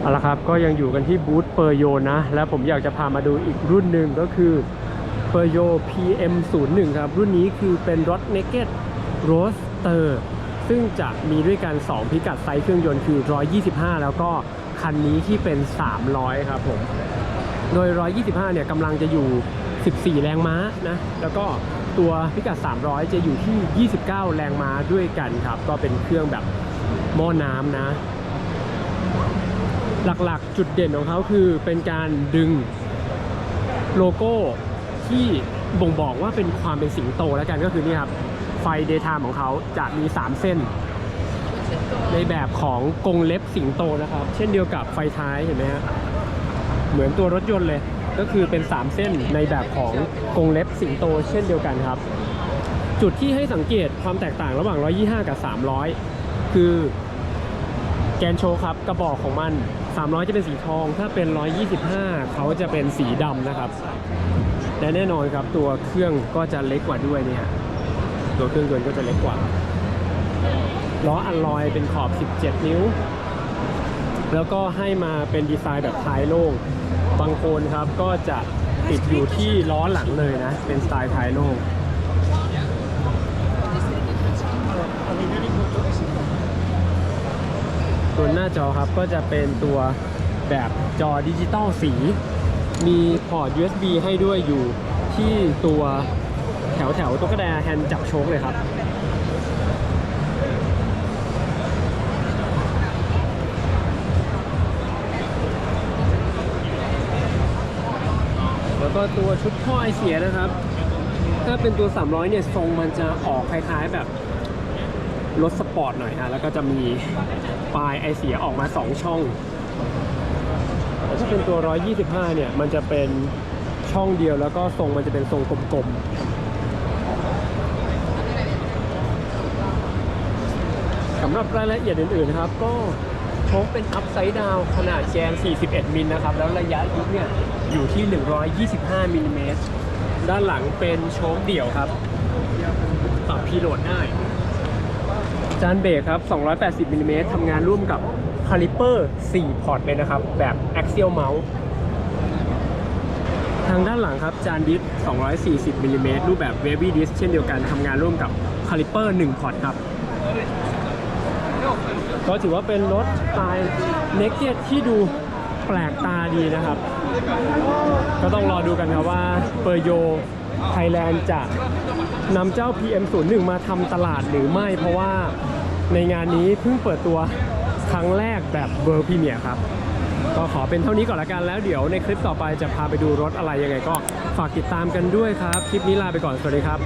เอาละครับก็ยังอยู่กันที่บูธเปอร์โยนะ และผมอยากจะพามาดูอีกรุ่นหนึ่งก็คือเปอร์โย PM01 ครับ รุ่นนี้คือเป็นรถ Naked Roadster ซึ่งจะมีด้วยกัน 2 พิกัดไซส์เครื่องยนต์คือ 125 แล้วก็คันนี้ที่เป็น 300 ครับผม โดย 125 เนี่ยกำลังจะอยู่ 14 แรงม้านะ แล้วก็ตัวพิกัด 300 จะอยู่ที่ 29 แรงม้าด้วยกันครับ ก็เป็นเครื่องแบบหม้อน้ำนะ หลักๆ จุดเด่นของเขาคือเป็นการดึงโลโก้ที่บ่งบอกว่าเป็นความเป็นสิงโตแล้วกันก็คือนี่ครับ ไฟเดย์ไทม์ของเขาจะมี 3 เส้น ในแบบของกรงเล็บสิงโตนะครับ เช่นเดียวกับไฟท้ายเห็นไหมฮะเหมือนตัวรถยนต์เลย ก็คือเป็น 3 เส้นในแบบของกรงเล็บสิงโต เช่นเดียวกันครับ จุดที่ให้สังเกตความแตกต่างระหว่าง 125 กับ 300 คือแกนโชครับกระบอกของมัน300 จะเป็นสีทอง ถ้าเป็น 125 เขาจะเป็นสีดำนะครับ และแน่นอนครับตัวเครื่องก็จะเล็กกว่าด้วยเนี่ยตัวเครื่องยนต์ก็จะเล็กกว่า ล้ออัลลอยเป็นขอบ 17 นิ้ว แล้วก็ให้มาเป็นดีไซน์แบบท้ายโล่ง บางโคนครับก็จะติดอยู่ที่ล้อหลังเลยนะ เป็นสไตล์ท้ายโล่ง ส่วนหน้าจอครับก็จะเป็นตัวแบบจอดิจิตอลสี มีพอร์ต USB ให้ด้วยอยู่ที่ตัวแถวแถวตัวกระแดแฮนด์จับโชคเลยครับ แล้วก็ตัวชุดท่อไอเสียนะครับ ถ้าเป็นตัว 300 เนี่ย ทรงมันจะออกคล้ายๆแบบ รถสปอร์ตหน่อยฮะแล้วก็จะมีปลายไอเสียออกมา 2 ช่องแต่ถ้าเป็นตัว 125 เนี่ย มันจะเป็นช่องเดียวแล้วก็ทรงมันจะเป็นทรงกลมๆสำหรับรายละเอียดอื่นๆนะครับ ก็โชคเป็นอัพไซด์ดาวขนาดแกน41 มิลนะครับ แล้วระยะยุบเนี่ย อยู่ที่ 125 มิลลิเมตรด้านหลังเป็นโชคเดี่ยวครับ ปรับพีโหลดได้ จานเบรกครับ 280มิลลิเมตรทำงานร่วมกับคาลิเปอร์4พอร์ตเลยนะครับ แบบ Axial Mouse ทางด้านหลังครับ จานดิส 240มิลลิเมตรรูปแบบ Wavy Disc เช่นเดียวกันทำงานร่วมกับคาลิเปอร์1พอร์ตครับ ก็ถือว่าเป็นรถสไตล์เนกเก็ตที่ดูแปลกตาดีนะครับ ก็ต้องรอดูกันครับว่าเปอร์โย ไทยแลนด์จะนำเจ้า PM01 มาทำตลาดหรือไม่ เพราะว่าในงานนี้เพิ่งเปิดตัวครั้งแรกแบบเบอร์พรีเมียครับ ก็ขอเป็นเท่านี้ก่อนละกันแล้วเดี๋ยวในคลิปต่อไปจะพาไปดูรถอะไรยังไงก็ฝากติดตามกันด้วยครับ คลิปนี้ลาไปก่อน สวัสดีครับ